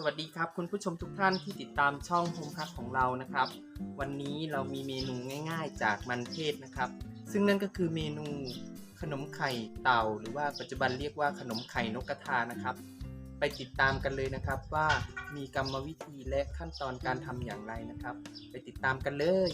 สวัสดีครับคุณผู้ชมทุกท่านที่ติดตามช่องโฮมพักของเรานะครับ วันนี้เรามีเมนูง่าย ๆ จากมันเทศนะครับ ซึ่งนั่นก็คือเมนูขนมไข่เต่า หรือว่าปัจจุบันเรียกว่าขนมไข่นกกระทานะครับ ไปติดตามกันเลยนะครับว่ามีกรรมวิธีและขั้นตอนการทำอย่างไรนะครับ ไปติดตามกันเลย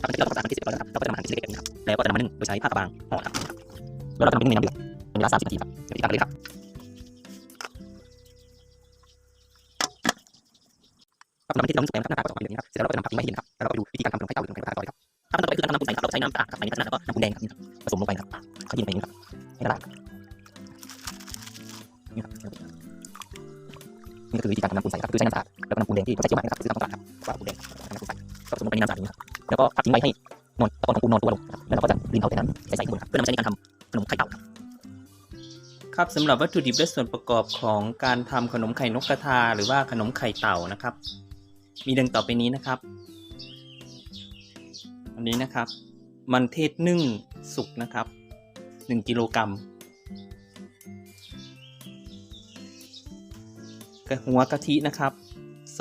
ครับเราจะทำการที่สิบก่อนนะครับเราก็จะทำอาหารที่สิบเอ็ดนะครับแล้วก็จะนำมานึ่งโดยใช้ผ้ากระบางห่อครับแล้วเราจะนำไปนึ่งในน้ำเดือดเป็นเวลาสามสิบนาทีครับเดี๋ยวติดตามกันเลยครับครับนำไปที่น้ำซุปแกงครับหน้าตาก็จะออกมาแบบนี้ครับเสร็จแล้วเราก็จะนำผักทิ้งไว้ให้เย็นครับแล้วเราก็ไปดูวิธีการทำขนมไข่เต่าหรือขนมไข่นกกระทาต่อเลยครับขั้นตอนต่อไปคือการทำน้ำปูนใสครับเราใช้น้ำตาลครับในนี้แล้วก็น้ำปูนแดงครับนี่ครับผสมลงไปนะครับขยี้ไปอย่างนี้ครับ แล้วก็พักทิ้งไว้ให้นอนตอนของปูนอนตัวลงนะครับแล้วเราก็จะรินเอาแต่น้ำใสๆข้างบนครับเพื่อนำใช้ในการทำขนมไข่เต่าครับสำหรับวัตถุดิบและส่วนประกอบของการทำขนมไข่นกกระทาหรือว่าขนมไข่เต่านะครับ มีดังต่อไปนี้นะครับ อันนี้นะครับ มันเทศนึ่งสุกนะครับ 1กิโลกรัมกระหัวกะทินะครับ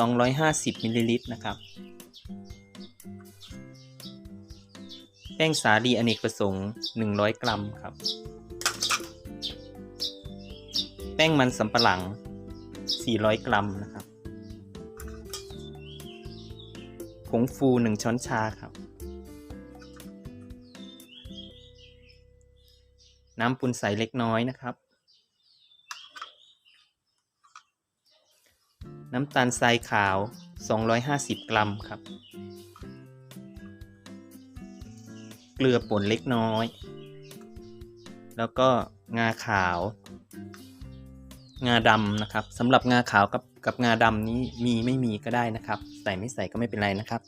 250มิลลิลิตรนะครับ แป้งสาลีอเนกประสงค์ 100 กรัมครับ แป้งมันสำปะหลัง 400 กรัมนะครับ ผงฟู 1 ช้อนชาครับ น้ำปุนใสเล็กน้อยนะครับ น้ำตาลทรายขาว 250 กรัมครับ เกลือป่นเล็กน้อย แล้วก็งาขาว งาดำนะครับสำหรับงาขาวกับกับงาดำนี้มีไม่มีก็ได้นะครับ ใส่ไม่ใส่ก็ไม่เป็นไรนะครับ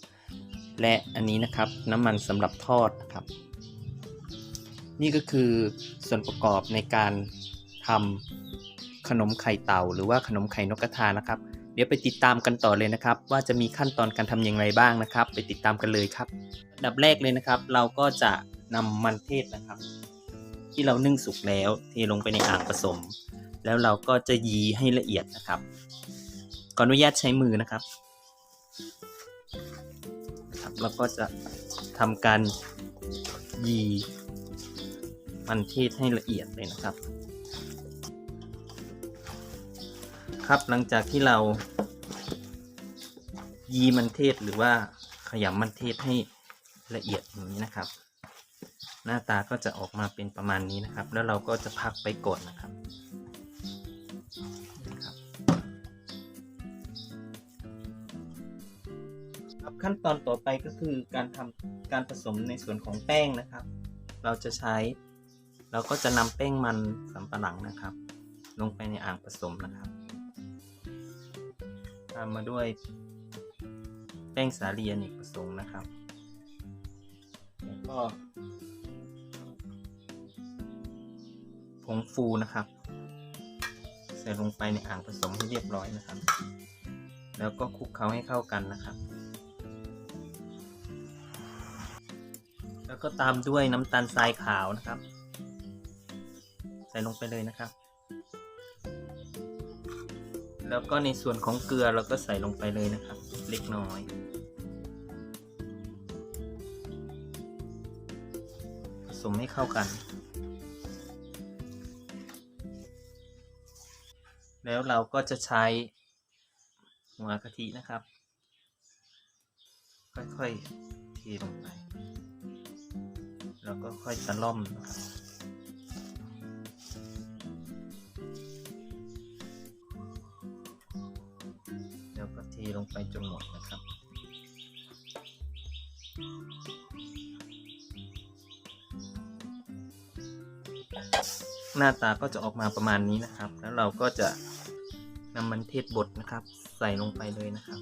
และอันนี้นะครับน้ำมันสำหรับทอดนะครับ นี่ก็คือส่วนประกอบในการทำขนมไข่เต่า หรือว่าขนมไข่นกกระทานะครับ ดี๋ยวไปติดตามกันต่อเลยนะครับ ว่าจะมีขั้นตอนการทำอย่างไรบ้างนะครับ ไปติดตามกันเลยครับดับแรกเลยนะครับ เราก็จะนำมันเทศนะครับ ที่เรานึ่งสุกแล้วเทลงไปในอ่างผสม แล้วเราก็จะยีให้ละเอียดนะครับขออนุญาตใช้มือนะครับนะครับแล้วก็จะทำการยีมันเทศให้ละเอียดเลยนะครับ ครับหลังจากที่เรา ยีมันเทศหรือว่าขยำมันเทศให้ละเอียดอย่างนี้นะครับ หน้าตาก็จะออกมาเป็นประมาณนี้นะครับ แล้วเราก็จะพักไปก่อนนะครับครับขั้นตอนต่อไปก็คือการทำการผสมในส่วนของแป้งนะครับ เราจะใช้ เราก็จะนำแป้งมันสำปะหลังนะครับ ลงไปในอ่างผสมนะครับ ตามมาด้วยแป้งสาลีอเนกประสงค์นะครับ แล้วก็ผงฟูนะครับ ใส่ลงไปในอ่างผสมให้เรียบร้อยนะครับ แล้วก็คลุกเคล้าให้เข้ากันนะครับ แล้วก็ตามด้วยน้ำตาลทรายขาวนะครับ ใส่ลงไปเลยนะครับ แล้วก็ในส่วนของเกลือเราก็ใส่ลงไปเลยนะครับ เล็กน้อย ผสมให้เข้ากัน แล้วเราก็จะใช้หัวกะทินะครับ ค่อยๆเทลงไป แล้วก็ค่อยตะล่อมนะครับ หน้าตาก็จะออกมาประมาณนี้นะครับ แล้วเราก็จะนำมันเทศบดนะครับ ใส่ลงไปเลยนะครับ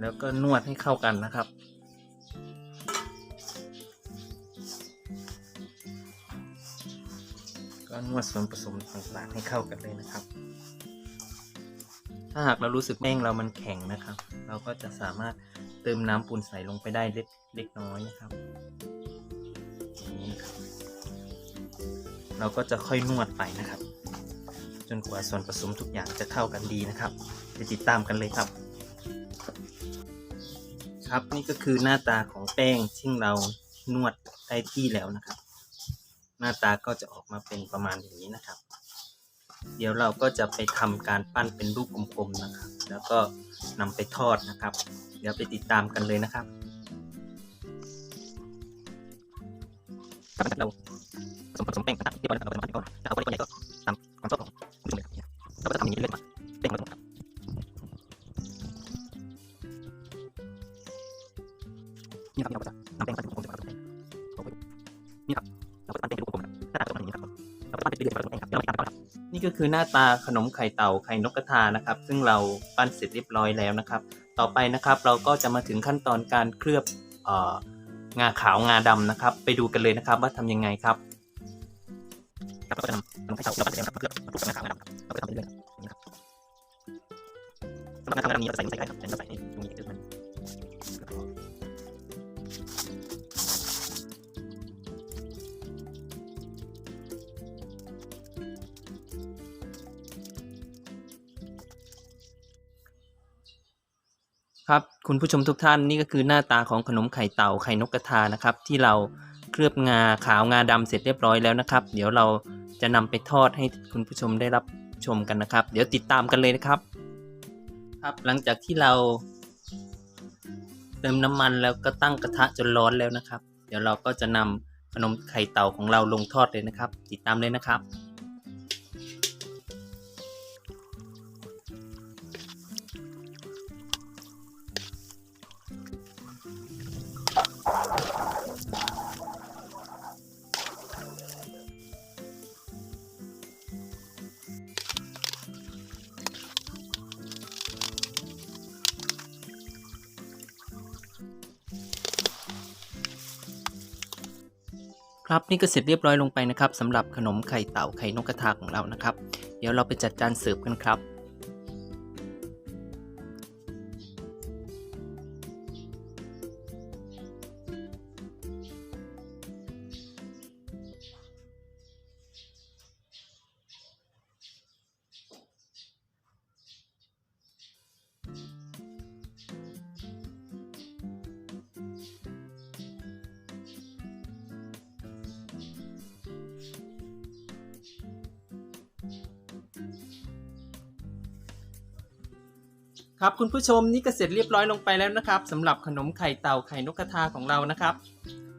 แล้วก็นวดให้เข้ากันนะครับก็นวดส่วนผสมต่างๆให้เข้ากันเลยนะครับ ถ้าหากเรารู้สึกแป้งเรามันแข็งนะครับ เราก็จะสามารถเติมน้ำปูนใส่ลงไปได้เล็กเล็กน้อยนะครับ เราก็จะค่อยนวดไปนะครับ จนกว่าส่วนผสมทุกอย่างจะเข้ากันดีนะครับ ไปติดตามกันเลยครับ ครับนี่ก็คือหน้าตาของแป้งที่เรานวดได้ที่แล้วนะครับ หน้าตาก็จะออกมาเป็นประมาณอย่างนี้นะครับ เดี๋ยวเราก็จะไปทำการปั้นเป็นรูปกลมๆนะครับ แล้วก็นำไปทอดนะครับ เดี๋ยวไปติดตามกันเลยนะครับครับเราผสมผสม แป้งต่างๆที่เราเราจะมาก็ถ้าเอาไปก็ใหญ่ก็ตามความชอบของผู้ชมเลยครับเราก็จะทำอย่างนี้เรื่อยๆมาแป้งเราต้องครับนี่ครับเราก็จะทำแป้งปั้นเป็นกลมๆจะมาตกแต่งนี่ครับเราก็ปั้นเป็นรูปกลมๆครับหน้าตาก็จะเป็นอย่างนี้ครับเราก็ปั้นเป็นเรื่อยๆมาตแต่งครับเราไปตามครับนี่ก็คือหน้าตาขนมไข่เต่าไข่นกกระทานะครับ ซึ่งเราปั้นเสร็จเรียบร้อยแล้วนะครับ ต่อไปนะครับเราก็จะมาถึงขั้นตอนการเคลือบเอ่องาขาวงาดำนะครับ ไปดูกันเลยนะครับว่าทำยังไงครับ ครับเราก็จะนำขนมไข่เต่าเราก็จะนำมาเคลือบมาปลูกกับมะขามนะครับเราก็ทำไปเรื่อยๆนี้ครับสำหรับมะขามนี้เราจะใส่ใส่ได้ครับแต่เราใส่ให้ตรงนี้คือมันครับคุณผู้ชมทุกท่านนี่ก็คือหน้าตาของขนมไข่เต่าไข่นกกระทานะครับ ที่เรา เคลือบงาขาวงาดำเสร็จเรียบร้อยแล้วนะครับ เดี๋ยวเราจะนำไปทอดให้คุณผู้ชมได้รับชมกันนะครับ เดี๋ยวติดตามกันเลยนะครับ ครับหลังจากที่เรา เติมน้ำมันแล้วก็ตั้งกระทะจนร้อนแล้วนะครับ เดี๋ยวเราก็จะนำขนมไข่เต่าของเราลงทอดเลยนะครับ ติดตามเลยนะครับ ครับนี่ก็เสร็จเรียบร้อยลงไปนะครับสำหรับขนมไข่เต่าไข่นกกระทาของเรานะครับ เดี๋ยวเราไปจัดจานเสิร์ฟกันครับ ครับคุณผู้ชมนี่ก็เสร็จเรียบร้อยลงไปแล้วนะครับสำหรับขนมไข่เต่าไข่นกกระทาของเรานะครับ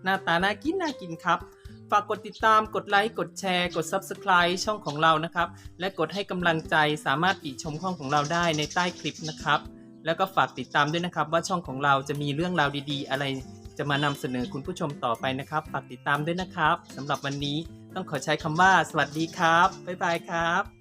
หน้าตาน่ากินน่ากินครับ ฝากกดติดตามกดไลค์กดแชร์ กด Subscribe ช่องของเรานะครับ และกดให้กำลังใจสามารถติชมช่องของเราได้ในใต้คลิปนะครับ แล้วก็ฝากติดตามด้วยนะครับ ว่าช่องของเราจะมีเรื่องราวดีๆ อะไรจะมานำเสนอคุณผู้ชมต่อไปนะครับ ฝากติดตามด้วยนะครับสำหรับวันนี้ต้องขอใช้คำว่า สวัสดีครับบ๊ายบายครับ